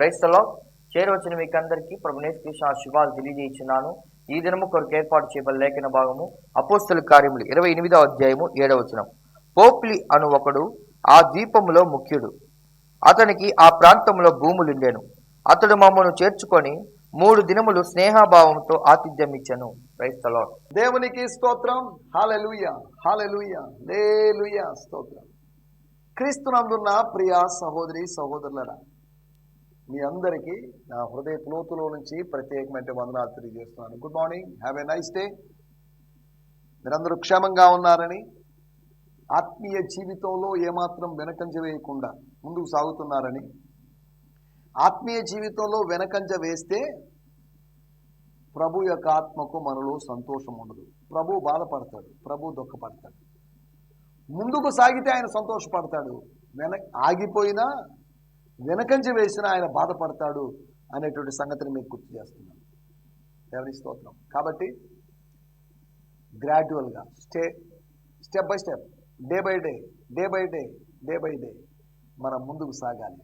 క్రైస్తలో చేరవచ్చిన మీకు అందరికీ ప్రభునేశ్ కృష్ణ శుభాలు తెలియజేయించున్నాను. ఈ దినము కొరకు ఏర్పాటు చేయబడిన లేఖన భాగము అపోస్తుల కార్యములు ఇరవై ఎనిమిదవ అధ్యాయము ఏడవచనం పోప్లి అను ఒకడు ఆ ద్వీపములో ముఖ్యుడు. అతనికి ఆ ప్రాంతంలో భూములుండెను. అతడు మమ్మను చేర్చుకొని మూడు దినములు స్నేహభావంతో ఆతిథ్యం ఇచ్చను క్రైస్తలో దేవునికి స్తోత్రం. హాలెలుయ హాలెలుయ లేలుయ స్తోత్రం. క్రీస్తునందున్న ప్రియ సహోదరి సహోదరులరా మీ అందరికీ నా హృదయ లోతులో నుంచి ప్రత్యేకమైన వందనాలు తెలియజేస్తున్నాను. Good morning have a nice day మీరందరూ క్షేమంగా ఉన్నారని ఆత్మీయ జీవితంలో ఏమాత్రం వెనకంజ వేయకుండా ముందుకు సాగుతున్నారని ఆత్మీయ జీవితంలో వెనకంజ వేస్తే ప్రభు యొక్క ఆత్మకు మనలో సంతోషం ఉండదు. ప్రభు బాధపడతాడు ప్రభు దుఃఖపడతాడు. ముందుకు సాగితే ఆయన సంతోషపడతాడు. వెన ఆగిపోయినా వెనకంజ వేసినా ఆయన బాధపడతాడు అనేటువంటి సంగతిని మీకు గుర్తు చేస్తున్నాను. దేవుని స్తోత్రం. కాబట్టి గ్రాడ్యువల్గా stay step by step day by day day by day day by day మనం ముందుకు సాగాలి.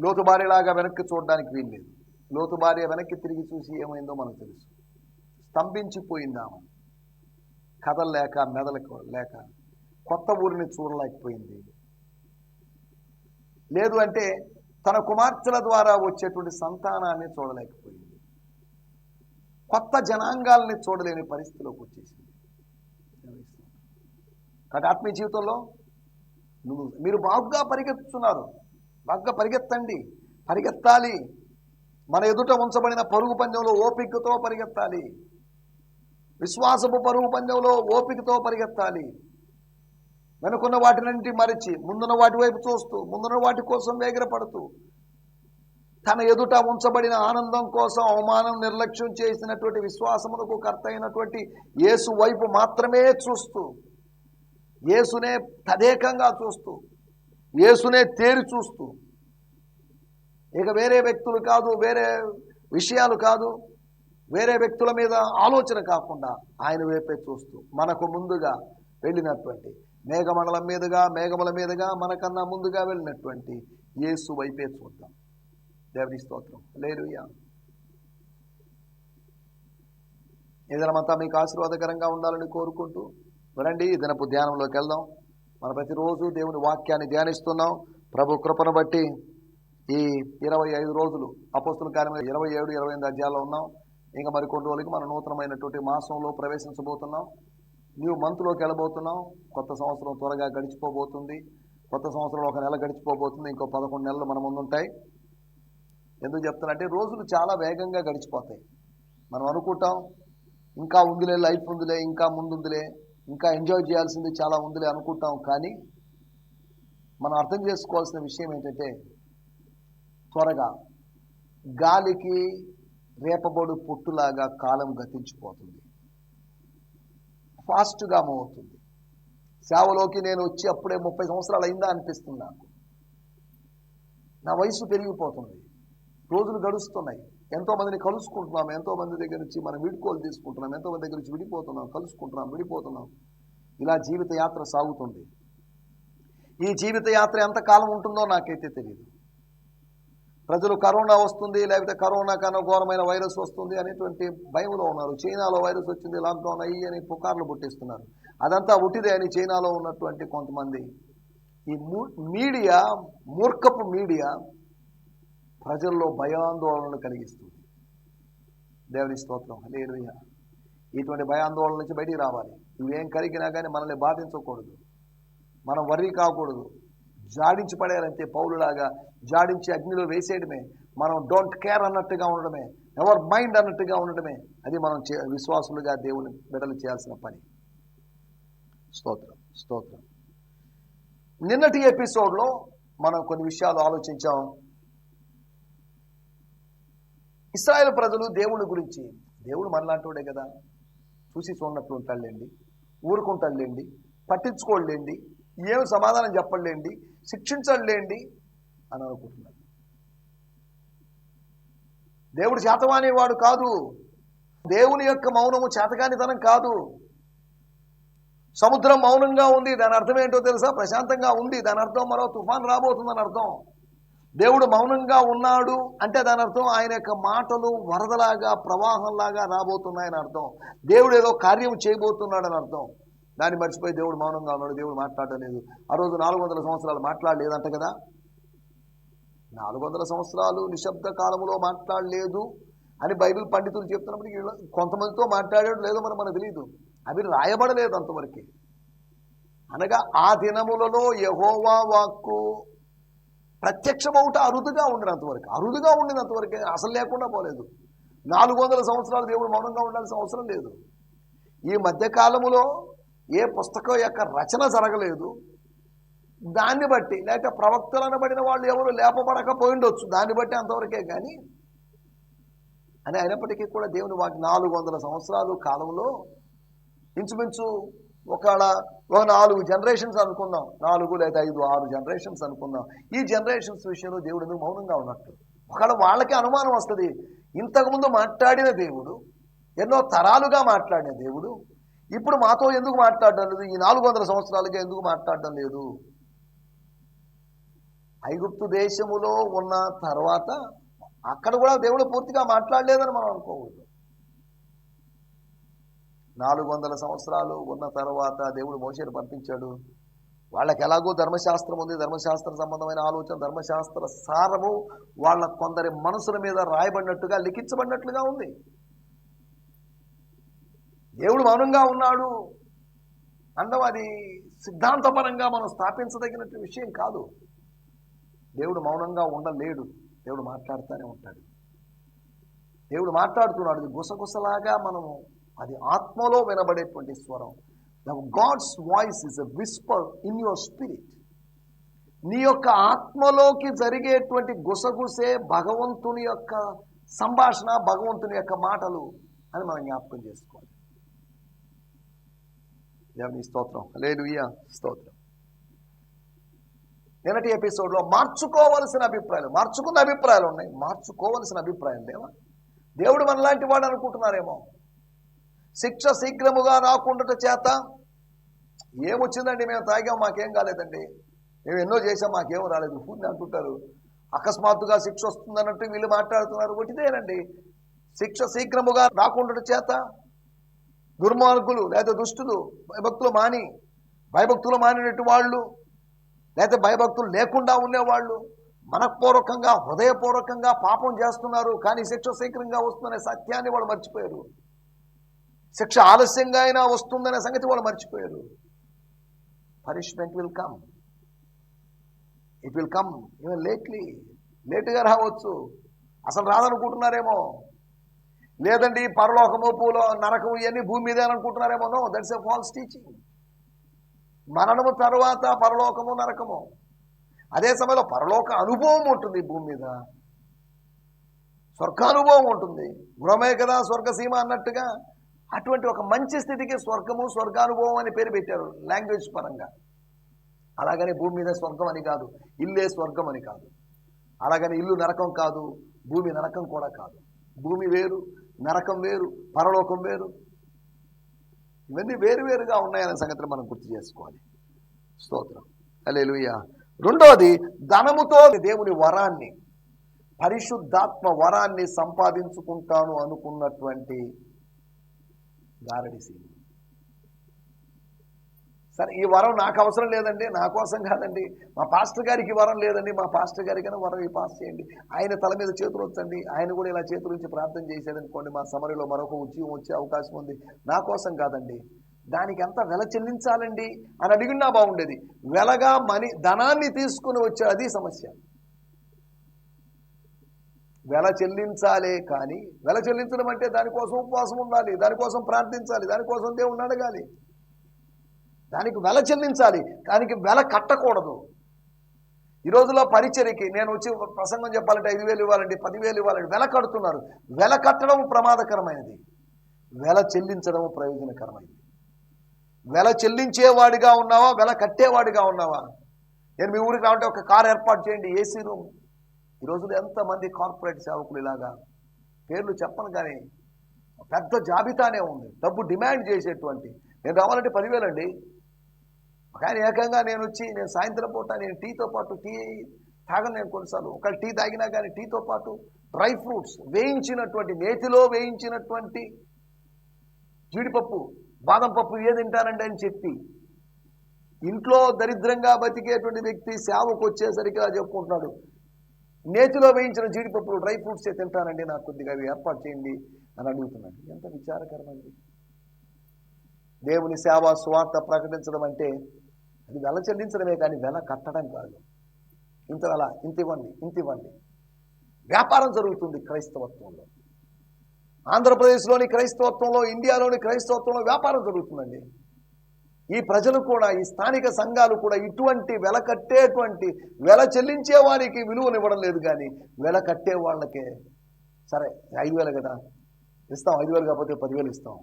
లోతు భార్యలాగా వెనక్కి చూడడానికి వీల్లేదు. లోతు భార్య వెనక్కి తిరిగి చూసి ఏమైందో మనకు తెలుసు. స్తంభించిపోయిందామని కథలు లేక మెదలకు లేక కొత్త ఊరిని చూడలేకపోయింది. లేదు అంటే తన కుమార్తెల ద్వారా వచ్చేటువంటి సంతానాన్ని చూడలేకపోయింది. కొత్త జనాంగాల్ని చూడలేని పరిస్థితిలోకి వచ్చేసింది. కాబట్టి ఆత్మీయ జీవితంలో నువ్వు మీరు బాగుగా పరిగెత్తుతున్నారు. బాగా పరిగెత్తండి. పరిగెత్తాలి. మన ఎదుట ఉంచబడిన పరుగు పందెంలో ఓపికతో పరిగెత్తాలి. విశ్వాసపు పరుగు పందెంలో ఓపికతో పరిగెత్తాలి. వెనుకున్న వాటినంటి మరిచి ముందున్న వాటి వైపు చూస్తూ ముందున్న వాటి కోసం వేగిరపడుతూ తన ఎదుట ఉంచబడిన ఆనందం కోసం అవమానం నిర్లక్ష్యం చేసినటువంటి విశ్వాసమునకు కర్త అయినటువంటి యేసు వైపు మాత్రమే చూస్తూ యేసునే తదేకంగా చూస్తూ యేసునే తేరి చూస్తూ ఇక వేరే వ్యక్తులు కాదు వేరే విషయాలు కాదు వేరే వ్యక్తుల మీద ఆలోచన కాకుండా ఆయన వైపే చూస్తూ మనకు ముందుగా వెళ్ళినటువంటి మేఘమండలం మీదుగా మేఘముల మీదుగా మనకన్నా ముందుగా వెళ్ళినటువంటి యేసు వైపే చూద్దాం. దేవుని స్తోత్రం. లేరుయా ఏదైనా మీకు ఆశీర్వాదకరంగా ఉండాలని కోరుకుంటూ వినండి దినపు ధ్యానంలోకి వెళ్దాం. మనం ప్రతిరోజు దేవుని వాక్యాన్ని ధ్యానిస్తున్నాం. ప్రభు కృపను బట్టి ఈ ఇరవై ఐదు రోజులు అపోస్తుల కార్యమైన ఇరవై ఏడు ఇరవై ఎనిమిది అధ్యాయాల్లో ఉన్నాం. ఇంకా మరికొన్ని రోజులకి మనం నూతనమైనటువంటి మాసంలో ప్రవేశించబోతున్నాం. న్యూ మంత్లోకి వెళ్ళబోతున్నాం కొత్త సంవత్సరం త్వరగా గడిచిపోబోతుంది. కొత్త సంవత్సరంలో ఒక నెల గడిచిపోబోతుంది. ఇంకో పదకొండు నెలలు మన ముందుంటాయి. ఎందుకు చెప్తానంటే రోజులు చాలా వేగంగా గడిచిపోతాయి. మనం అనుకుంటాం ఇంకా ఉందిలే లైఫ్ ఉందిలే ఇంకా ముందుందిలే ఇంకా ఎంజాయ్ చేయాల్సింది చాలా ఉందిలే అనుకుంటాం. కానీ మనం అర్థం చేసుకోవాల్సిన విషయం ఏంటంటే త్వరగా గాలికి రేపబడు పుట్టులాగా కాలం గతించిపోతుంది. ఫాస్ట్గా మూవ్ అవుతుంది సేవలోకి నేను వచ్చి అప్పుడే ముప్పై సంవత్సరాలు అయిందా అనిపిస్తుంది నాకు. నా వయసు పెరిగిపోతుంది. రోజులు గడుస్తున్నాయి. ఎంతోమందిని కలుసుకుంటున్నాం. ఎంతో మంది దగ్గర నుంచి మనం విడుకోలు తీసుకుంటున్నాం. ఎంతో మంది దగ్గర నుంచి విడిపోతున్నాం. కలుసుకుంటున్నాం. విడిపోతున్నాం. ఇలా జీవిత యాత్ర సాగుతుంది. ఈ జీవిత యాత్ర ఎంతకాలం ఉంటుందో నాకైతే తెలియదు ప్రజలు కరోనా వస్తుంది లేకపోతే కరోనా కన్నా ఘోరమైన వైరస్ వస్తుంది అనేటువంటి భయంలో ఉన్నారు. చైనాలో వైరస్ వచ్చింది లాక్డౌన్ అయ్యి అని పుకార్లు పుట్టిస్తున్నారు. అదంతా ఉట్టిదే అని చైనాలో ఉన్నటువంటి కొంతమంది. ఈ మూ- మీడియా మూర్ఖపు మీడియా ప్రజల్లో భయాందోళనలు కలిగిస్తుంది. దేవుని స్తోత్రం. లేరుయ్య ఇటువంటి భయాందోళన నుంచి బయటికి రావాలి. ఇవేం కలిగినా కానీ మనల్ని బాధించకూడదు. మనం వర్రీ కాకూడదు. జాడించి పడేయాలంటే పౌలులాగా జాడించి అగ్నిలో వేసేయడమే. మనం డోంట్ కేర్ అన్నట్టుగా ఉండడమే. ఎవర్ మైండ్ అన్నట్టుగా ఉండడమే. అది మనం చే- విశ్వాసులుగా దేవుని బిడలు చేయాల్సిన పని. స్తోత్రం స్తోత్రం. నిన్నటి ఎపిసోడ్లో మనం కొన్ని విషయాలు ఆలోచించాం. ఇస్రాయేల్ ప్రజలు దేవుని గురించి దేవుడు మనలాంటోడే కదా. చూసి చూడనట్లు ఉంటాడులేండి ఊరుకుంటాడులేండి పట్టించుకోలేండి ఏం సమాధానం చెప్పలేండి? శిక్షించలేండి? అని అనుకుంటున్నాడు. దేవుడు చేతవానేవాడు కాదు. దేవుని యొక్క మౌనము చేతకానితనం కాదు. సముద్రం మౌనంగా ఉంది దాని అర్థం ఏంటో తెలుసా? ప్రశాంతంగా ఉంది దాని అర్థం మరో తుఫాన్ రాబోతుందని అర్థం. దేవుడు మౌనంగా ఉన్నాడు అంటే దాని అర్థం ఆయన యొక్క మాటలు వరదలాగా ప్రవాహంలాగా రాబోతున్నాయని అర్థం. దేవుడు ఏదో కార్యం చేయబోతున్నాడని అర్థం. దాన్ని మర్చిపోయి దేవుడు మౌనంగా ఉన్నాడు దేవుడు మాట్లాడడం లేదు. ఆ రోజు నాలుగు వందల సంవత్సరాలు మాట్లాడలేదంట కదా? నాలుగు వందల సంవత్సరాలు నిశ్శబ్ద కాలంలో మాట్లాడలేదు అని బైబిల్ పండితులు చెప్తున్నప్పటికీ కొంతమందితో మాట్లాడాడు లేదో మనం మనకు తెలియదు అవి రాయబడలేదు అంతవరకు. అనగా ఆ దినములలో యహోవా వాక్కు ప్రత్యక్షమవుట అరుదుగా ఉండినంతవరకు అరుదుగా ఉండినంతవరకు అసలు లేకుండా పోలేదు. నాలుగు వందల సంవత్సరాలు దేవుడు మౌనంగా ఉండాల్సిన అవసరం లేదు. ఈ మధ్యకాలములో ఏ పుస్తకం యొక్క రచన జరగలేదు. దాన్ని బట్టి లేకపోతే ప్రవక్తలు అనబడిన వాళ్ళు ఎవరు లేపబడకపోయిండొచ్చు. దాన్ని బట్టి అంతవరకే కానీ అని అయినప్పటికీ కూడా దేవుని వాటి నాలుగు వందల సంవత్సరాలు కాలంలో ఇంచుమించు ఒకవేళ ఒక నాలుగు జనరేషన్స్ అనుకుందాం. నాలుగు లేదా ఐదు ఆరు జనరేషన్స్ అనుకుందాం. ఈ జనరేషన్స్ విషయంలో దేవుడు ఎందుకు మౌనంగా ఉన్నట్టు? ఒకవేళ వాళ్ళకి అనుమానం వస్తుంది. ఇంతకుముందు మాట్లాడిన దేవుడు ఎన్నో తరాలుగా మాట్లాడిన దేవుడు ఇప్పుడు మాతో ఎందుకు మాట్లాడడం లేదు? ఈ నాలుగు వందల సంవత్సరాలుగా ఎందుకు మాట్లాడడం లేదు? ఐగుప్తు దేశములో ఉన్న తర్వాత అక్కడ కూడా దేవుడు పూర్తిగా మాట్లాడలేదని మనం అనుకోకూడదు. నాలుగు వందల సంవత్సరాలు ఉన్న తర్వాత దేవుడు మోషేను పంపించాడు. వాళ్ళకి ఎలాగో ధర్మశాస్త్రం ఉంది. ధర్మశాస్త్ర సంబంధమైన ఆలోచన ధర్మశాస్త్ర సారము వాళ్ళ కొందరి మనసుల మీద రాయబడినట్టుగా లిఖించబడినట్లుగా ఉంది. దేవుడు మౌనంగా ఉన్నాడు అండం అది సిద్ధాంతపరంగా మనం స్థాపించదగినట్టు విషయం కాదు. దేవుడు మౌనంగా ఉండలేడు. దేవుడు మాట్లాడుతూనే ఉంటాడు. దేవుడు మాట్లాడుతున్నాడు. అది గుసగుసలాగా మనము అది ఆత్మలో వినబడేటువంటి స్వరం. The God's voice is a whisper in your spirit నీ యొక్క ఆత్మలోకి జరిగేటువంటి గుసగుసే భగవంతుని యొక్క సంభాషణ భగవంతుని యొక్క మాటలు అని మనం జ్ఞాపకం చేసుకోవాలి. దేవుని స్తోత్రం. లేదు స్తోత్రం. నిన్నటి ఎపిసోడ్లో మార్చుకోవలసిన అభిప్రాయాలు మార్చుకున్న అభిప్రాయాలు ఉన్నాయి. మార్చుకోవలసిన అభిప్రాయం లేవా దేవుడు మనలాంటి వాడు అనుకుంటున్నారేమో. శిక్ష శీఘ్రముగా రాకుండాట చేత ఏమొచ్చిందండి? మేము తాగాం మాకేం కాలేదండి. మేము ఎన్నో చేసాం మాకేం రాలేదు. పూర్తి అనుకుంటారు అకస్మాత్తుగా శిక్ష వస్తుందన్నట్టు వీళ్ళు మాట్లాడుతున్నారు. ఒకటిదేనండి. శిక్ష శీఘ్రముగా రాకుండా చేత దుర్మార్గులు లేదా దుష్టులు భయభక్తులు మాని భయభక్తులు మానినట్టు వాళ్ళు లేదా భయభక్తులు లేకుండా ఉండేవాళ్ళు మనపూర్వకంగా హృదయపూర్వకంగా పాపం చేస్తున్నారు కానీ శిక్ష శీఘ్రంగా వస్తుందనే సత్యాన్ని వాళ్ళు మర్చిపోయారు. శిక్ష ఆలస్యంగా అయినా వస్తుందనే సంగతి వాళ్ళు మర్చిపోయారు. Punishment will come. It will come. Even lately. లేటుగా రావచ్చు. అసలు రాదనుకుంటున్నారేమో? లేదండి పరలోకము పూలో నరకము ఇవన్నీ భూమి మీదే అనుకుంటున్నారేమోనో దట్స్ ఎ ఫాల్స్ టీచింగ్ మరణము తర్వాత పరలోకము నరకము. అదే సమయంలో పరలోక అనుభవం ఉంటుంది భూమి మీద. స్వర్గానుభవం ఉంటుంది. గృహమే కదా స్వర్గసీమ అన్నట్టుగా. అటువంటి ఒక మంచి స్థితికి స్వర్గము స్వర్గానుభవం అని పేరు పెట్టారు లాంగ్వేజ్ పరంగా. అలాగని భూమి మీద స్వర్గం అని కాదు ఇల్లే స్వర్గం అని కాదు. అలాగని ఇల్లు నరకం కాదు భూమి నరకం కూడా కాదు. భూమి వేరు నరకం వేరు పరలోకం వేరు. ఇవన్నీ వేరువేరుగా ఉన్నాయనే సంగతిని మనం గుర్తు చేసుకోవాలి. స్తోత్రం. అలేలుయ్య రెండవది ధనముతో దేవుని వరాన్ని పరిశుద్ధాత్మ వరాన్ని సంపాదించుకుంటాను అనుకున్నటువంటి గారడి సీని. సరే ఈ వరం నాకు అవసరం లేదండి నా కోసం కాదండి. మా పాస్టర్ గారికి వరం లేదండి మా పాస్టర్ గారికైనా వరం ఈ పాస్ చేయండి. ఆయన తల మీద చేతులు వచ్చండి ఆయన కూడా ఇలా చేతులు ఉంచి ప్రార్థన చేశాడనుకోండి మా సమరిలో మరొక ఉద్యోగం వచ్చే అవకాశం ఉంది. నా కోసం కాదండి దానికి ఎంత వెల చెల్లించాలండి అని అడిగినా బాగుండేది. వెలగా మనీ ధనాన్ని తీసుకుని వచ్చే అది సమస్య. వెల చెల్లించాలే కానీ వెల చెల్లించడం అంటే దానికోసం ఉపవాసం ఉండాలి దానికోసం ప్రార్థించాలి దానికోసం దేవుణ్ణి అడగాలి. దానికి వెల చెల్లించాలి. దానికి వెల కట్టకూడదు. ఈ రోజులో పరిచర్యకి నేను వచ్చి ప్రసంగం చెప్పాలంటే ఐదు వేలు ఇవ్వాలండి పదివేలు ఇవ్వాలండి వెల కడుతున్నారు. వెల కట్టడం ప్రమాదకరమైనది. వెల చెల్లించడం ప్రయోజనకరమైనది. వెల చెల్లించేవాడిగా ఉన్నావా? వెల కట్టేవాడిగా ఉన్నావా? నేను మీ ఊరికి రావంటే ఒక కార్ ఏర్పాటు చేయండి ఏసీ రూమ్. ఈ రోజుల్లో ఎంతమంది కార్పొరేట్ సేవకులు ఇలాగా? పేర్లు చెప్పను కానీ పెద్ద జాబితానే ఉంది. డబ్బు డిమాండ్ చేసేటువంటి. నేను రావాలంటే పదివేలండి. కానీ ఏకంగా నేను వచ్చి నేను సాయంత్రం పూట నేను టీతో పాటు టీ తాగను నేను కొన్నిసార్లు. ఒకవేళ టీ తాగినా కానీ టీతో పాటు డ్రై ఫ్రూట్స్ వేయించినటువంటి నేతిలో వేయించినటువంటి జీడిపప్పు బాదం పప్పు ఏ తింటానండి అని చెప్పి ఇంట్లో దరిద్రంగా బతికేటువంటి వ్యక్తి సేవకు వచ్చేసరికి అలా చెప్పుకుంటున్నాడు. నేతిలో వేయించిన జీడిపప్పులు డ్రై ఫ్రూట్స్ ఏ తింటానండి నాకు కొద్దిగా అవి ఏర్పాటు చేయండి అని అడుగుతున్నాడు. ఎంత విచారకరమండి. దేవుని సేవ స్వార్థ ప్రకటించడం అంటే అది వెల చెల్లించడమే కానీ వెల కట్టడం కాదు. ఇంత వెల ఇంత ఇవ్వండి ఇంత ఇవ్వండి వ్యాపారం జరుగుతుంది క్రైస్తవత్వంలో. ఆంధ్రప్రదేశ్లోని క్రైస్తవత్వంలో ఇండియాలోని క్రైస్తవత్వంలో వ్యాపారం జరుగుతుందండి. ఈ ప్రజలు కూడా ఈ స్థానిక సంఘాలు కూడా ఇటువంటి వెల కట్టేటువంటి వెల చెల్లించే వారికి విలువనివ్వడం లేదు కానీ వెల కట్టే వాళ్ళకే సరే ఐదు వేలు కదా? ఇస్తాం ఐదు వేలు కాకపోతే పదివేలు ఇస్తాం.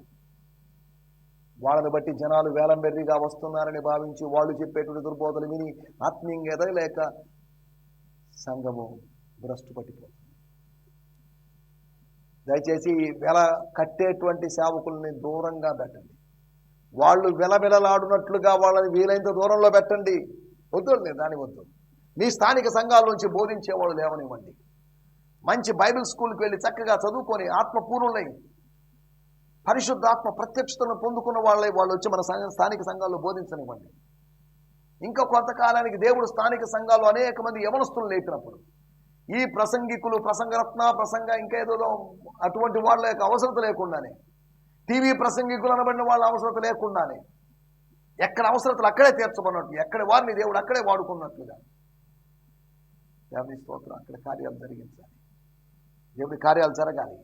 వాళ్ళని బట్టి జనాలు వేలంబెర్రిగా వస్తున్నారని భావించి వాళ్ళు చెప్పేటువంటి దుర్బోధలు విని ఆత్మీయంగా ఎదగలేక సంఘము భ్రష్టు పట్టిపోతుంది. దయచేసి వెల కట్టేటువంటి సేవకుల్ని దూరంగా పెట్టండి. వాళ్ళు వెలవెలలాడునట్లుగా వాళ్ళని వీలైనంత దూరంలో పెట్టండి. వద్దు దాని వద్దు. మీ స్థానిక సంఘాల నుంచి బోధించేవాళ్ళు లేవనివ్వండి. మంచి బైబిల్ స్కూల్కి వెళ్ళి చక్కగా చదువుకొని ఆత్మపూర్ణులై పరిశుద్ధాత్మ ప్రత్యక్షతను పొందుకున్న వాళ్ళే వాళ్ళు వచ్చి మన స్థానిక సంఘాల్లో బోధించనివ్వండి. ఇంకా కొంతకాలానికి దేవుడు స్థానిక సంఘాల్లో అనేక మంది యవనస్తులు లేపినప్పుడు ఈ ప్రసంగికులు ప్రసంగరత్న ప్రసంగ ఇంకా ఏదో అటువంటి వాళ్ళ యొక్క అవసరత లేకుండానే టీవీ ప్రసంగికులు అనబడిన వాళ్ళ అవసరత లేకుండానే ఎక్కడ అవసరతలు అక్కడే తీర్చబడినట్లు ఎక్కడ వారిని దేవుడు అక్కడే వాడుకున్నట్లుగా. దేవుని స్తోత్రం అక్కడ కార్యాలు జరిగించాలి. దేవుడి కార్యాలు జరగాలి.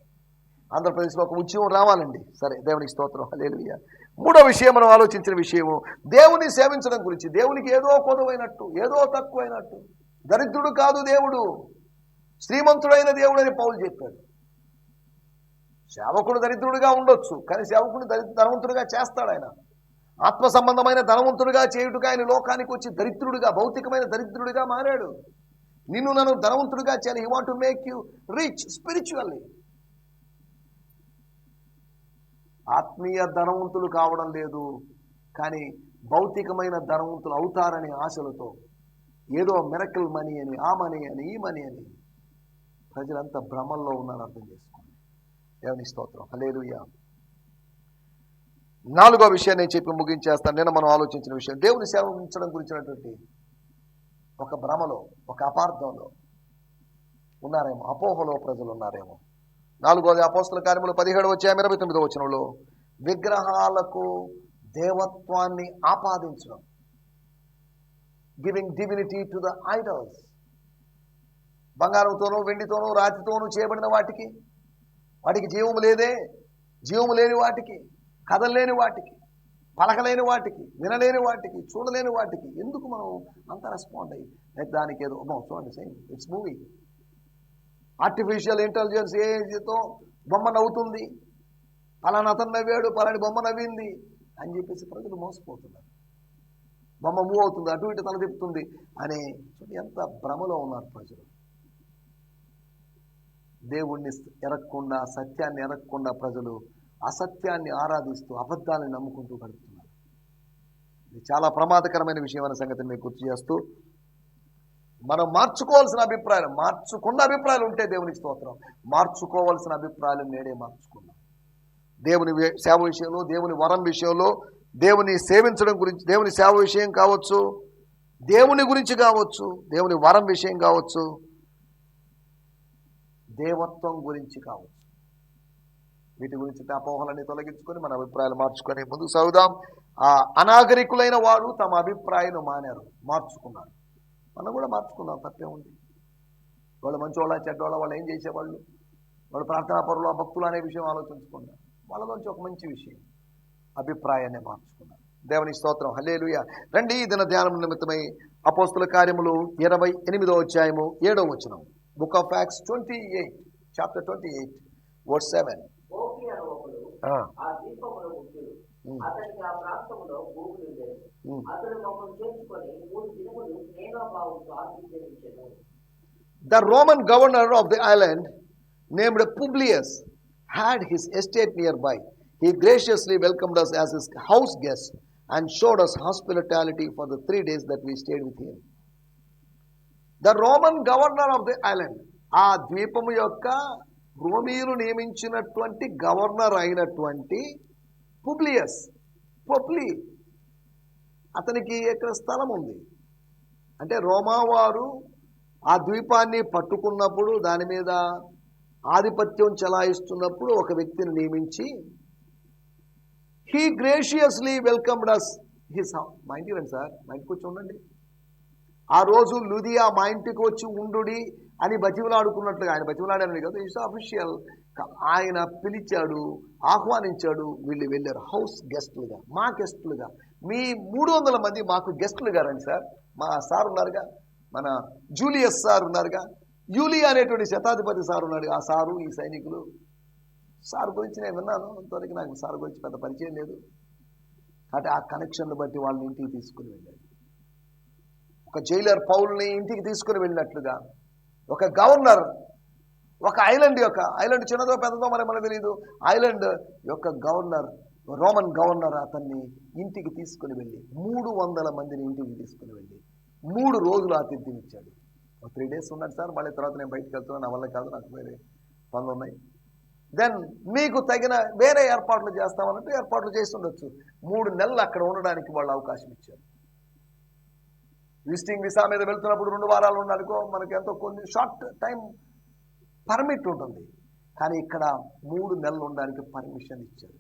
ఆంధ్రప్రదేశ్లో ఒక ఉద్యమం రావాలండి. సరే దేవునికి స్తోత్రం. హల్లెలూయా. మూడో విషయం మనం ఆలోచించిన విషయము దేవుని సేవించడం గురించి. దేవునికి ఏదో కొదవైనట్టు ఏదో తక్కువైనట్టు. దరిద్రుడు కాదు దేవుడు. శ్రీమంతుడైన దేవుడని పౌలు చెప్పాడు. సేవకుడు దరిద్రుడిగా ఉండొచ్చు కానీ సేవకుడు దరి ధనవంతుడిగా చేస్తాడు ఆయన. ఆత్మ సంబంధమైన ధనవంతుడిగా చేయుటగా ఆయన లోకానికి వచ్చి దరిద్రుడిగా భౌతికమైన దరిద్రుడిగా మారాడు. నిన్ను నన్ను ధనవంతుడిగా చేయాలి. He want to make you rich spiritually ఆత్మీయ ధనవంతులు కావడం లేదు. కానీ భౌతికమైన ధనవంతులు అవుతారనే ఆశలతో ఏదో మిరకల్ మనీ అని ఆ మనీ అని ఈ మనీ అని ప్రజలంతా భ్రమంలో ఉన్నారని అర్థం చేసుకోండి. దేవుని స్తోత్రం. హలేలుయా నాలుగో విషయం నేను చెప్పి ముగించేస్తాను. నేను మనం ఆలోచించిన విషయం. దేవుని సేవ ఉంచడం గురించినటువంటి ఒక భ్రమలో ఒక అపార్థంలో ఉన్నారేమో అపోహలో ప్రజలు ఉన్నారేమో. నాలుగోది అపోస్తుల కార్యములు పదిహేడు వచ్చాయి ఇరవై తొమ్మిదో వచనంలో విగ్రహాలకు దేవత్వాన్ని ఆపాదించడం. Giving divinity to the idols బంగారంతోనూ వెండితోనూ రాతితోనూ చేయబడిన వాటికి వాటికి జీవము లేదే జీవము లేని వాటికి కదలలేని వాటికి పలకలేని వాటికి వినలేని వాటికి చూడలేని వాటికి ఎందుకు మనం అంత రెస్పాండ్ అయ్యి? దానికి ఏదో చూడండి same it's movie artificial intelligence ఏతో బొమ్మ నవ్వుతుంది. పలానా అతను నవ్వాడు పలాని బొమ్మ నవ్వింది అని చెప్పేసి ప్రజలు మోసపోతున్నారు. బొమ్మ మూవ్ అవుతుంది అటు ఇటు తల తిప్పుతుంది అనే ఎంత భ్రమలో ఉన్నారు ప్రజలు. దేవుణ్ణి ఎరగకుండా సత్యాన్ని ఎరగకుండా ప్రజలు అసత్యాన్ని ఆరాధిస్తూ అబద్ధాలను నమ్ముకుంటూ గడుపుతున్నారు. ఇది చాలా ప్రమాదకరమైన విషయం అనే సంగతిని మీకు గుర్తు చేస్తూ మనం మార్చుకోవాల్సిన అభిప్రాయాలు మార్చుకున్న అభిప్రాయాలు ఉంటే దేవునికి స్తోత్రం. మార్చుకోవాల్సిన అభిప్రాయాలు నేడే మార్చుకున్నాం. దేవుని సేవ విషయంలో దేవుని వరం విషయంలో దేవుని సేవించడం గురించి దేవుని సేవ విషయం కావచ్చు దేవుని గురించి కావచ్చు దేవుని వరం విషయం కావచ్చు దేవత్వం గురించి కావచ్చు. వీటి గురించి అపోహలన్నీ తొలగించుకొని మన అభిప్రాయాలు మార్చుకొని ముందుకు సాగుదాం. ఆ అనాగరికులైన వారు తమ అభిప్రాయాలు మానారు మార్చుకున్నారు. మనం కూడా మార్చుకుందాం తప్పే ఉంది. వాళ్ళు మంచోళ్ళ చెడ్డోళ్ళ వాళ్ళు ఏం చేసేవాళ్ళు? వాళ్ళు ప్రార్థనా పరులు భక్తులు అనే విషయం ఆలోచించుకున్నారు వాళ్ళలోంచి ఒక మంచి విషయం అభిప్రాయాన్ని మార్చుకున్నారు దేవుని స్తోత్రం. హల్లేలుయ. రండి ఈ దిన ధ్యానం నిమిత్తమై అపోస్తుల కార్యములు ఇరవై ఎనిమిదో అధ్యాయము ఏడో వచనం. Book of fax twenty eight chapter twenty eight word seven అతనికి ఆ ప్రాంతంలో ఉమ్. అతడు మమ్మల్ని చేర్చుకొని మూడు దినములు ఆశీర్వదించెను The Roman governor of the island, named Publius, had his estate nearby. He graciously welcomed us as his house guests and showed us hospitality for the three days that we stayed with him. The Roman governor of the island ఆ ద్వీపము యొక్క రోమీలు నియమించినటువంటి governor అయినటువంటి పుబ్లియస్ పొప్లి. అతనికి ఇక్కడ స్థలం ఉంది? అంటే రోమావారు ఆ ద్వీపాన్ని పట్టుకున్నప్పుడు దాని మీద ఆధిపత్యం చెలాయిస్తున్నప్పుడు ఒక వ్యక్తిని నియమించి he graciously welcomed us his మా ఇంటికి రండి సార్ మా ఇంటికి వచ్చి ఉండండి. ఆ రోజు లుదియా మా ఇంటికి వచ్చి ఉండుడి అని బతిమలాడుకున్నట్లుగా ఆయన బతిమలాడారని కాదు ఇట్స్ అఫీషియల్ ఆయన పిలిచాడు ఆహ్వానించాడు వీళ్ళు వెళ్ళారు హౌస్ గెస్ట్లుగా మా గెస్ట్లుగా మీ మూడు వందల మంది మాకు గెస్ట్లుగా రండి సార్. మా సార్ ఉన్నారుగా మన జూలియస్ సార్ ఉన్నారుగా. యూలియా అనేటువంటి శతాధిపతి సార్ ఉన్నాడు. ఆ సారు ఈ సైనికులు. సార్ గురించి నేను విన్నాను అంతవరకు నాకు సార్ గురించి పెద్ద పరిచయం లేదు. అంటే ఆ కనెక్షన్ను బట్టి వాళ్ళని ఇంటికి తీసుకుని వెళ్ళాడు. ఒక జైలర్ పౌల్ని ఇంటికి తీసుకుని వెళ్ళినట్లుగా. ఒక గవర్నర్ ఒక ఐలాండ్ యొక్క ఐలాండ్ చిన్నదో పెద్దదో మరి మనకు తెలియదు ఐలాండ్ యొక్క గవర్నర్ రోమన్ గవర్నర్ అతన్ని ఇంటికి తీసుకుని వెళ్ళి మూడు వందల మందిని ఇంటికి తీసుకుని వెళ్ళి మూడు రోజులు ఆతిథ్యం ఇచ్చాడు. ఒక త్రీ డేస్ ఉన్నాడు సార్ మళ్ళీ తర్వాత నేను బయటకు వెళ్తున్నాను నా వల్ల కాదు నాకు వేరే పనులు ఉన్నాయి. దెన్ మీకు తగిన వేరే ఏర్పాట్లు చేస్తామన్నట్టు ఏర్పాట్లు చేసి ఉండొచ్చు. మూడు నెలలు అక్కడ ఉండడానికి వాళ్ళు అవకాశం ఇచ్చారు. విజిటింగ్ వీసా మీద వెళ్తున్నప్పుడు రెండు వారాలు ఉన్నాడుకో మనకి ఎంతో కొన్ని షార్ట్ టైం పర్మిట్ ఉంటుంది. కానీ ఇక్కడ మూడు నెలలు ఉండడానికి పర్మిషన్ ఇచ్చారు.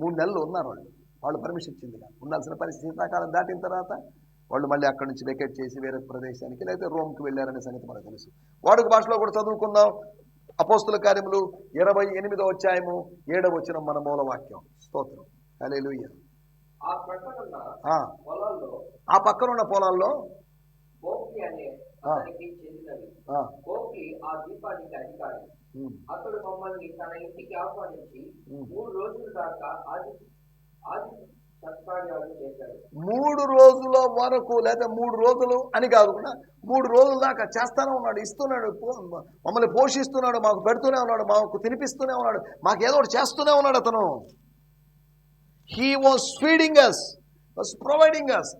మూడు నెలలు ఉన్నారు వాళ్ళు. వాళ్ళు పర్మిషన్ ఇచ్చింది కాదు. ఉండాల్సిన పరిస్థితి శీతాకాలం దాటిన తర్వాత వాళ్ళు మళ్ళీ అక్కడి నుంచి వెకేట్ చేసి వేరే ప్రదేశానికి లేకపోతే రోమ్కి వెళ్ళారనే సంగతి మనకు తెలుసు. వాడుక భాషలో కూడా చదువుకుందాం. అపోస్తుల కార్యములు ఇరవై ఎనిమిదో అధ్యాయము ఏడవ వచ్చిన మన మూలవాక్యం స్తోత్రం. హల్లెలూయా. ఆ పక్కన ఉన్న పొలాల్లో అతడు మమ్మల్ని తన ఇంటికి ఆహ్వానించి. మూడు రోజుల దాకా ఆది మూడు రోజుల వరకు లేదా మూడు రోజులు అని కాదు కూడా మూడు రోజుల దాకా చేస్తానే ఉన్నాడు ఇస్తున్నాడు మమ్మల్ని పోషిస్తున్నాడు మాకు పెడుతూనే ఉన్నాడు మాకు తినిపిస్తూనే ఉన్నాడు మాకు ఏదో ఒకటి చేస్తూనే ఉన్నాడు అతను. He was feeding us was providing us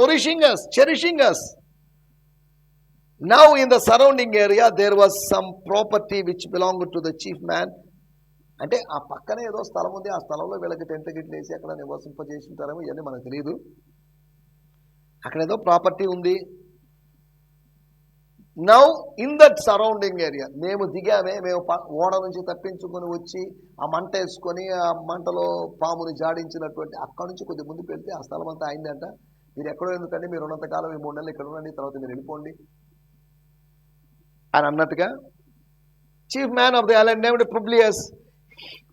nourishing us cherishing us now in the surrounding area there was some property which belong to the chief man అంటే ఆ పక్కనే ఏదో స్థలం ఉంది ఆ స్థలంలో వీళ్ళకి టెంట్ గిట్లు వేసి అక్కడ నివసింపజేసి ఉంటారేమో ఇవన్నీ మనకు తెలియదు అక్కడ ఏదో ప్రాపర్టీ ఉంది. Now in that surrounding area మేము దిగామే మేము ఓడ నుంచి తప్పించుకొని వచ్చి ఆ మంట వేసుకొని ఆ మంటలో పాముని జాడించినటువంటి అక్కడ నుంచి కొద్ది ముందుకు వెళ్తే ఆ స్థలం అంతా అయిందంట. మీరు ఎక్కడో ఎందుకంటే మీరు ఉన్నంతకాలం ఈ మూడు నెలలు ఇక్కడ ఉండండి తర్వాత మీరు వెళ్ళిపోండి. అని అన్నట్టుగా chief man of the island named Publius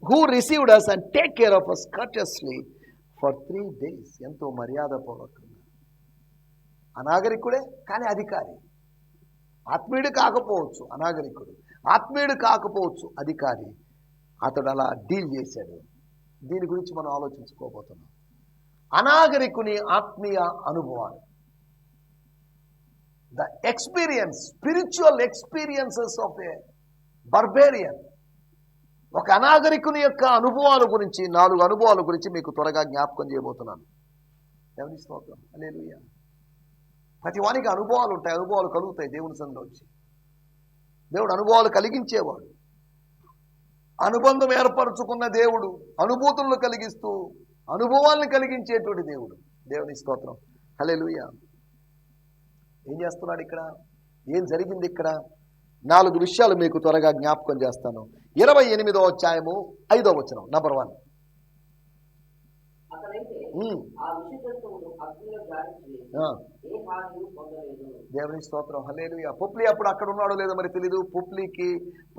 who received us and take care of us courteously for three days ఎంతో మర్యాదపూర్వకంగా. అనాగరికుడే కానీ అధికారి. ఆత్మీయుడు కాకపోవచ్చు అనాగరికుడు. ఆత్మీయుడు కాకపోవచ్చు అధికారి. అతడు అలా డీల్ చేశాడు. దీని గురించి మనం ఆలోచించుకోబోతున్నాం. అనాగరికుని ఆత్మీయ అనుభవాలు. The experience spiritual experiences of a barbarian ఒక అనాగరికుని యొక్క అనుభవాల గురించి నాలుగు అనుభవాల గురించి మీకు త్వరగా జ్ఞాపకం చేయబోతున్నాను. ఎవరి స్తోత్రం. హల్లెలూయా ప్రతి వానికి అనుభవాలు ఉంటాయి. అనుభవాలు కలుగుతాయి దేవుని సందులో వచ్చి దేవుడు అనుభవాలు కలిగించేవాడు. అనుబంధం ఏర్పరచుకున్న దేవుడు అనుభూతులను కలిగిస్తూ అనుభవాలను కలిగించేటువంటి దేవుడు. దేవుని స్తోత్రం. హలెలుయ ఏం చేస్తున్నాడు ఇక్కడ? ఏం జరిగింది ఇక్కడ? నాలుగు విషయాలు మీకు త్వరగా జ్ఞాపకం చేస్తాను. ఇరవై ఎనిమిదో అధ్యాయము ఐదో వచనం నంబర్ వన్ అతనైతే ఉమ్, ఆ విషజంతువును అగ్నిలో జారించి ఆ, ఏ హాని పొందలేదు దేవుని స్తోత్రం. హలేలుయా పుప్లి అప్పుడు అక్కడ ఉన్నాడో లేదో మరి తెలీదు. పుప్లికి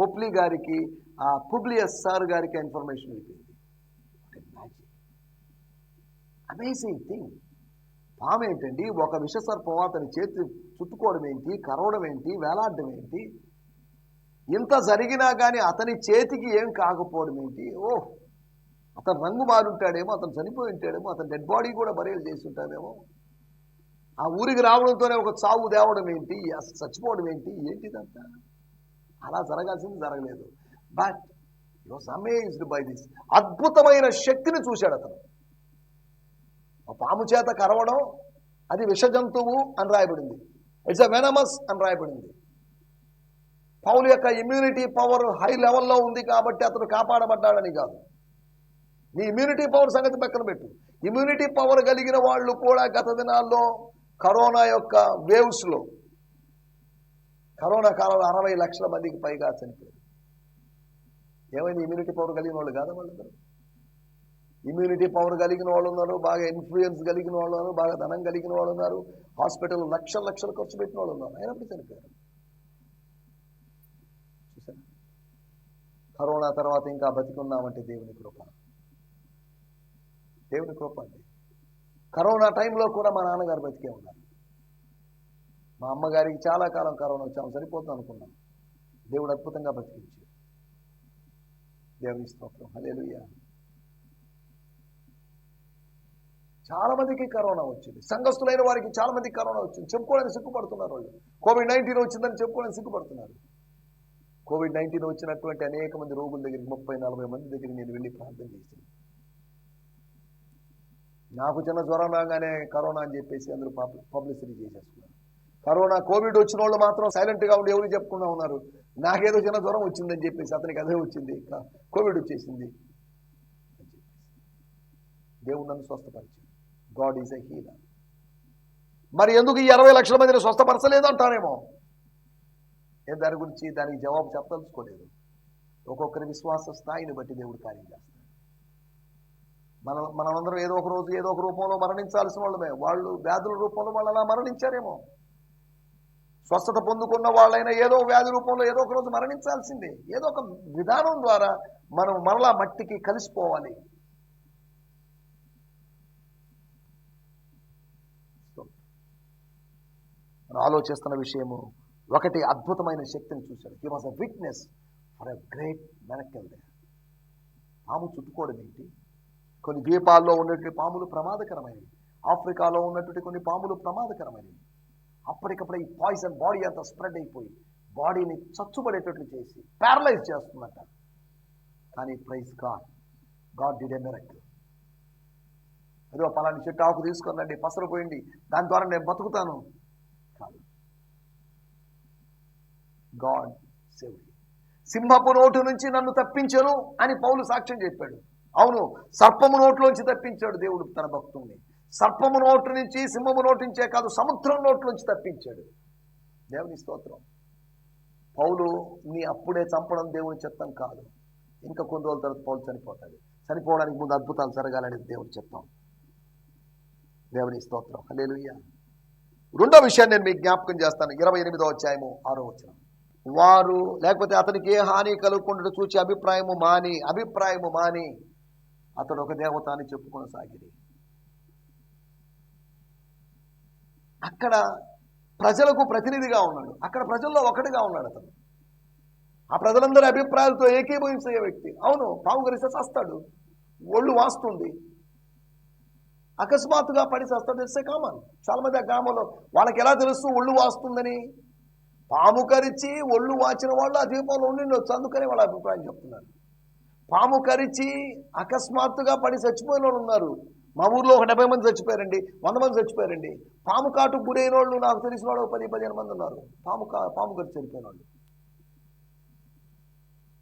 పుప్లి గారికి ఆ పుబ్లియస్ సార్ గారికి ఇన్ఫర్మేషన్ వెళ్ళిపోయింది అమేజింగ్ థింగ్ పాము ఏంటండి? ఒక విషసర్పం అతని చేతి చుట్టుకోవడం ఏంటి? కరవడం ఏంటి? వేలాడడం ఏంటి? ఇంత జరిగినా కానీ అతని చేతికి ఏం కాకపోవడం ఏంటి? ఓ అతను రంగు మారుంటాడేమో అతను చనిపోయి ఉంటాడేమో అతని డెడ్ బాడీ కూడా బరేలు చేసి ఉంటాడేమో. ఆ ఊరికి రావడంతోనే ఒక చావు దేవడం ఏంటి? చచ్చిపోవడం ఏంటి? ఏంటిదంతా? అలా జరగాల్సింది జరగలేదు. But was amazed by this అద్భుతమైన శక్తిని చూశాడు అతను. పాము చేత కరవడం అది విష జంతువు అని రాయబడింది. ఇట్స్ అ వెనమస్ అని రాయబడింది. పౌలు యొక్క ఇమ్యూనిటీ పవర్ హై లెవెల్లో ఉంది కాబట్టి అతను కాపాడబడ్డాడని కాదు. నీ ఇమ్యూనిటీ పవర్ సంగతి పక్కన పెట్టు. ఇమ్యూనిటీ పవర్ కలిగిన వాళ్ళు కూడా గత దినాల్లో కరోనా యొక్క వేవ్స్లో కరోనా కాలంలో అరవై లక్షల మందికి పైగా చనిపోయారు. ఏమైనా ఇమ్యూనిటీ పవర్ కలిగిన వాళ్ళు కాదా వాళ్ళందరూ? ఇమ్యూనిటీ పవర్ కలిగిన వాళ్ళు ఉన్నారు బాగా ఇన్ఫ్లుయెన్స్ కలిగిన వాళ్ళు ఉన్నారు బాగా ధనం కలిగిన వాళ్ళు ఉన్నారు హాస్పిటల్ లక్షల లక్షలు ఖర్చు పెట్టిన వాళ్ళు ఉన్నారు. అయినప్పుడు చనిపోయారు. చూసారా? కరోనా తర్వాత ఇంకా బతికున్నామంటే దేవుని కృప. దేవుని కృప అండి. కరోనా టైంలో కూడా మా నాన్నగారు బతికే ఉన్నారు. మా అమ్మగారికి చాలా కాలం కరోనా వచ్చాము సరిపోతుంది అనుకున్నాను. దేవుడు అద్భుతంగా బతికించాడు. దేవుని స్తోత్రం. హల్లెలూయా. చాలా మందికి కరోనా వచ్చింది. సంఘస్థులైన వారికి చాలా మందికి కరోనా వచ్చింది. చెప్పుకోవడానికి సిగ్గుపడుతున్నారు వాళ్ళు. కోవిడ్ నైన్టీన్ వచ్చిందని చెప్పుకోవడానికి సిగ్గుపడుతున్నారు. కోవిడ్ నైన్టీన్ వచ్చినటువంటి అనేక మంది రోగుల దగ్గరికి ముప్పై నలభై మంది దగ్గరికి నేను వెళ్ళి ప్రార్థన చేశాను. నాకు చిన్న జ్వరం రాగానే కరోనా అని చెప్పేసి అందరూ పబ్లిసిటీ చేసేసుకున్నారు. కరోనా కోవిడ్ వచ్చిన వాళ్ళు మాత్రం సైలెంట్గా ఉండి ఎవరు చెప్పుకున్నా ఉన్నారు. నాకేదో చిన్న జ్వరం వచ్చిందని చెప్పేసి అతనికి అదే వచ్చింది. కోవిడ్ వచ్చేసింది. అని చెప్పేసి. దేవుడు నన్ను స్వస్థపరిచింది గాడ్ ఈజ్ ఎ హీలర్ మరి ఎందుకు ఈ అరవై లక్షల మందిని స్వస్థపరచలేదు అంటారేమో? దాని గురించి దానికి జవాబు చెప్పదలుచుకోలేదు. ఒక్కొక్కరి విశ్వాస స్థాయిని బట్టి దేవుడు కార్యం చేస్తాడు. మన మనమందరం ఏదో ఒక రోజు ఏదో ఒక రూపంలో మరణించాల్సిన వాళ్ళమే. వాళ్ళు వ్యాధుల రూపంలో వాళ్ళు అలా మరణించారేమో. స్వస్థత పొందుకున్న వాళ్ళైనా ఏదో వ్యాధి రూపంలో ఏదో ఒక రోజు మరణించాల్సిందే. ఏదో ఒక విధానం ద్వారా మనం మరలా మట్టికి కలిసిపోవాలి. మనం ఆలోచిస్తున్న విషయము ఒకటి అద్భుతమైన శక్తిని చూశాడు. He was a witness for a great miracle they పాము చుట్టుకోవడం ఏంటి? కొన్ని ద్వీపాల్లో ఉన్నటువంటి పాములు ప్రమాదకరమైనవి. ఆఫ్రికాలో ఉన్నటువంటి కొన్ని పాములు ప్రమాదకరమైనవి. అప్పటికప్పుడు ఈ పాయిజన్ బాడీ అంతా స్ప్రెడ్ అయిపోయి బాడీని చచ్చుబడేటట్లు చేసి ప్యారలైజ్ చేస్తుందట. కానీ praise God God did a ఏదో పలాని చెట్టు ఆకు తీసుకురండి పసరపోయింది దాని ద్వారా నేను బతుకుతాను. కాదు. గాడ్ సేవ్ సింహపు నోటు నుంచి నన్ను తప్పించను అని పౌలు సాక్ష్యం చెప్పాడు. అవును సర్పము నోట్లోంచి తప్పించాడు దేవుడు తన భక్తుల్ని సర్పము నోటు నుంచి సింహము నోటు నుంచే కాదు సముద్రం నోట్లోంచి తప్పించాడు. దేవుని స్తోత్రం. పౌలు నీ అప్పుడే చంపడం దేవుని చెత్తం కాదు. ఇంకా కొన్ని రోజుల తర్వాత పౌలు చనిపోతాడు. చనిపోవడానికి ముందు అద్భుతాలు జరగాలనేది దేవుని చెప్తాం. దేవుని స్తోత్రం. హల్లెలూయా. రెండో విషయాన్ని నేను మీకు జ్ఞాపకం చేస్తాను. ఇరవై ఎనిమిదో అధ్యాయము ఆరో వచనం. వారు లేకపోతే అతనికి ఏ హాని కలుగుకుండా చూచి అభిప్రాయము మాని అభిప్రాయము మాని అతడు ఒక దేవత అని చెప్పుకొనసాగిరి. అక్కడ ప్రజలకు ప్రతినిధిగా ఉన్నాడు. అక్కడ ప్రజల్లో ఒకటిగా ఉన్నాడు అతను. ఆ ప్రజలందరి అభిప్రాయాలతో ఏకీభవించే వ్యక్తి. అవును పాము గరిస్తే చస్తాడు. ఒళ్ళు వాస్తుంది. అకస్మాత్తుగా పడి చేస్తాడు. ఇట్స్ కామన్ చాలా మంది ఆ గ్రామంలో వాళ్ళకి ఎలా తెలుసు? ఒళ్ళు వాస్తుందని. పాము కరిచి ఒళ్ళు వాచిన వాళ్ళు ఆ దీపంలో ఉండిండొచ్చు అందుకని వాళ్ళ అభిప్రాయం చెప్తున్నారు. పాము కరిచి అకస్మాత్తుగా పడి చచ్చిపోయిన వాళ్ళు ఉన్నారు. మా ఊర్లో ఒక డెబ్బై మంది చచ్చిపోయారండి వంద మంది చచ్చిపోయారండి. పాము కాటు గురైన వాళ్ళు నాకు తెలిసిన వాళ్ళు పది పదిహేను మంది ఉన్నారు. పాము కా పాము కరిచి చనిపోయిన వాళ్ళు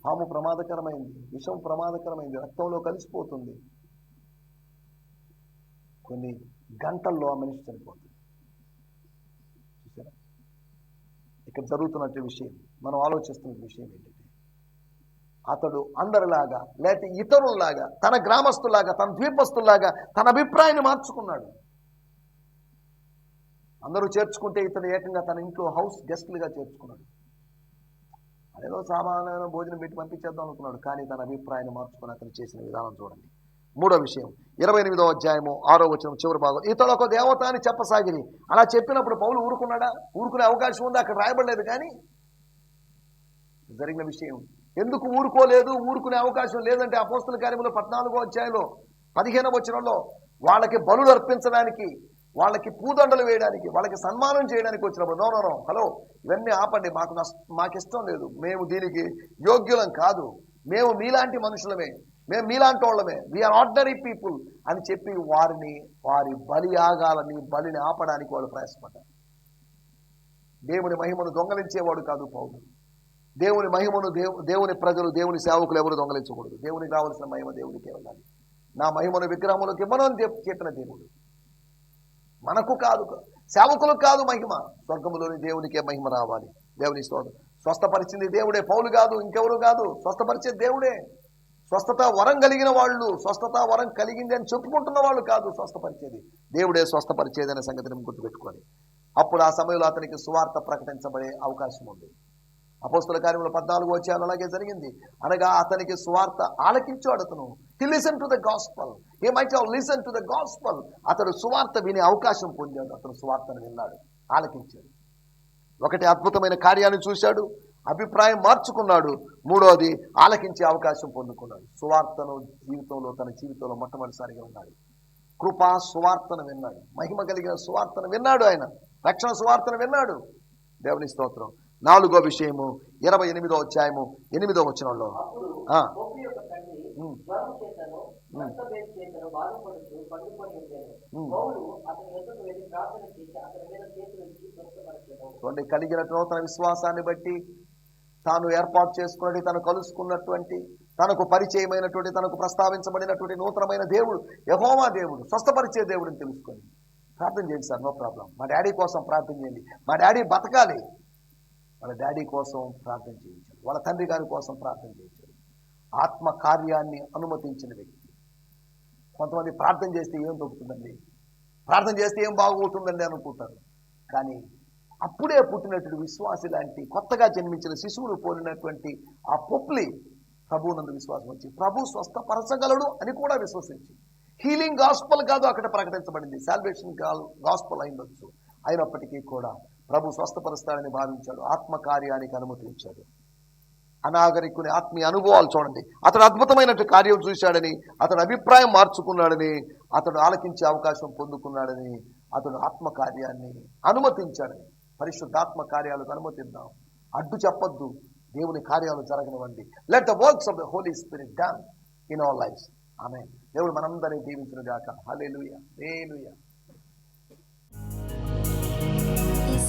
పాము ప్రమాదకరమైంది విషం ప్రమాదకరమైంది రక్తంలో కలిసిపోతుంది. కొన్ని గంటల్లో ఆ మనిషి చనిపోతుంది. చూసారా? ఇక్కడ జరుగుతున్నట్టు విషయం మనం ఆలోచిస్తున్న విషయం ఏంటంటే అతడు అందరిలాగా లేకపోతే ఇతరుల్లాగా తన గ్రామస్తులాగా తన ద్వీపస్తులాగా తన అభిప్రాయాన్ని మార్చుకున్నాడు. అందరూ చేర్చుకుంటే ఇతడు ఏకంగా తన ఇంట్లో హౌస్ గెస్ట్లుగా చేర్చుకున్నాడు. అదేదో సామాన్యమైన భోజనం పెట్టి పంపించేద్దాం అనుకున్నాడు కానీ తన అభిప్రాయాన్ని మార్చుకుని అతను చేసిన విధానం చూడండి. మూడో విషయం ఇరవై ఎనిమిదో అధ్యాయము ఆరో వచనం చివరి భాగం. ఇతడు ఒక దేవత అని చెప్పసాగింది అలా చెప్పినప్పుడు పౌలు ఊరుకున్నాడా? ఊరుకునే అవకాశం ఉంది? అక్కడ రాయబడలేదు కానీ జరిగిన విషయం ఎందుకు ఊరుకోలేదు? ఊరుకునే అవకాశం లేదంటే అపోస్తుల కార్యములు పద్నాలుగో అధ్యాయంలో పదిహేనవ వచనంలో వాళ్ళకి బలులు అర్పించడానికి వాళ్ళకి పూదండలు వేయడానికి వాళ్ళకి సన్మానం చేయడానికి వచ్చినప్పుడు నో నో హలో ఇవన్నీ ఆపండి. మాకు నష్ట మాకు ఇష్టం లేదు. మేము దీనికి యోగ్యులం కాదు. మేము మీలాంటి మనుషులమే. మేము మీలాంటి వాళ్ళమే వీఆర్ ఆర్డినరీ పీపుల్ అని చెప్పి వారిని వారి బలి ఆగాలని బలిని ఆపడానికి వాళ్ళు ప్రయాసపడ్డారు. దేవుని మహిమను దొంగలించేవాడు కాదు పౌరుడు దేవుని మహిమను దేవుని ప్రజలు దేవుని సేవకులు ఎవరు దొంగలించకూడదు. దేవునికి రావాల్సిన మహిమ దేవునికే వెళ్ళాలి నా మహిమను విగ్రహములకు ఇవ్వను అని చెప్పిన దేవుడు. మనకు కాదు సేవకులకు కాదు మహిమ. స్వర్గములోని దేవునికే మహిమ రావాలి. దేవుని స్తోత్రం. స్వస్థపరిచింది దేవుడే. పౌలు కాదు ఇంకెవరు కాదు? స్వస్థపరిచే దేవుడే. స్వస్థత వరం కలిగిన వాళ్ళు స్వస్థత వరం కలిగింది అని చెప్పుకుంటున్న వాళ్ళు కాదు స్వస్థపరిచేది. దేవుడే స్వస్థపరిచేది అనే సంగతిని గుర్తుపెట్టుకోవాలి. అప్పుడు ఆ సమయంలో అతనికి సువార్త ప్రకటించబడే అవకాశం ఉంది. అపోస్తుల కార్యంలో పద్నాలుగు వచ్చాను అలాగే జరిగింది. అనగా అతనికి స్వార్థ ఆలకించాడు అతను. He listen to the gospel he might have listen to the gospel అతడు సువార్త వినే అవకాశం పొందాడు. అతను సువార్తను విన్నాడు. ఆలకించాడు. ఒకటి అద్భుతమైన కార్యాన్ని చూశాడు. అభిప్రాయం మార్చుకున్నాడు. మూడోది ఆలకించే అవకాశం పొందుకున్నాడు. సువార్తను జీవితంలో తన జీవితంలో మొట్టమొదటిసారిగా ఉన్నాడు కృపా సువార్తను విన్నాడు. మహిమ కలిగిన సువార్తను విన్నాడు ఆయన. రక్షణ సువార్తను విన్నాడు. దేవుని స్తోత్రం. నాలుగో విషయము ఇరవై ఎనిమిదో అధ్యాయము ఎనిమిదో వచనంలో. చూడండి కలిగిన నూతన విశ్వాసాన్ని బట్టి తాను ఏర్పాటు చేసుకున్నది తను కలుసుకున్నటువంటి తనకు పరిచయమైనటువంటి తనకు ప్రస్తావించబడినటువంటి నూతనమైన దేవుడు యహోవా దేవుడు స్వస్థపరిచే దేవుడిని తెలుసుకొని ప్రార్థన చేయండి సార్ నో ప్రాబ్లం. మా డాడీ కోసం ప్రార్థన చేయండి. మా డాడీ బతకాలి. వాళ్ళ డాడీ కోసం ప్రార్థన చేయించాడు వాళ్ళ తండ్రి గారి కోసం ప్రార్థన చేయించాడు ఆత్మ కార్యాన్ని అనుమతించిన వ్యక్తి. కొంతమంది ప్రార్థన చేస్తే ఏం దొరుకుతుందండి? ప్రార్థన చేస్తే ఏం బాగుంటుందండి అనుకుంటారు. కానీ అప్పుడే పుట్టినటువంటి విశ్వాసి లాంటి కొత్తగా జన్మించిన శిశువును పోలినటువంటి ఆ పొప్లి ప్రభువునందు విశ్వాసం వచ్చి ప్రభు స్వస్థపరచగలడు అని కూడా విశ్వసించి హీలింగ్ గాస్పల్ కాదు అక్కడ ప్రకటించబడింది. Salvation gospel అయిండొచ్చు. అయినప్పటికీ కూడా ప్రభు స్వస్థపరుస్తాడని భావించాడు. ఆత్మకార్యానికి అనుమతి అనుమతించాడు. అనాగరికుని ఆత్మీయ అనుభవాలు చూడండి. అతడు అద్భుతమైనట్టు కార్యం చూశాడని అతడు అభిప్రాయం మార్చుకున్నాడని అతడు ఆలకించే అవకాశం పొందుకున్నాడని అతడు ఆత్మకార్యాన్ని అనుమతించాడని పరిశుద్ధాత్మ కార్యాలకు అనుమతిద్దాం. అడ్డు చెప్పొద్దు. దేవుని కార్యాలు జరగనివ్వండి. Let the works of the Holy Spirit done in our life ఆమె దేవుడు మనందరినీ దీవించిన గాక. అలే లూయ లే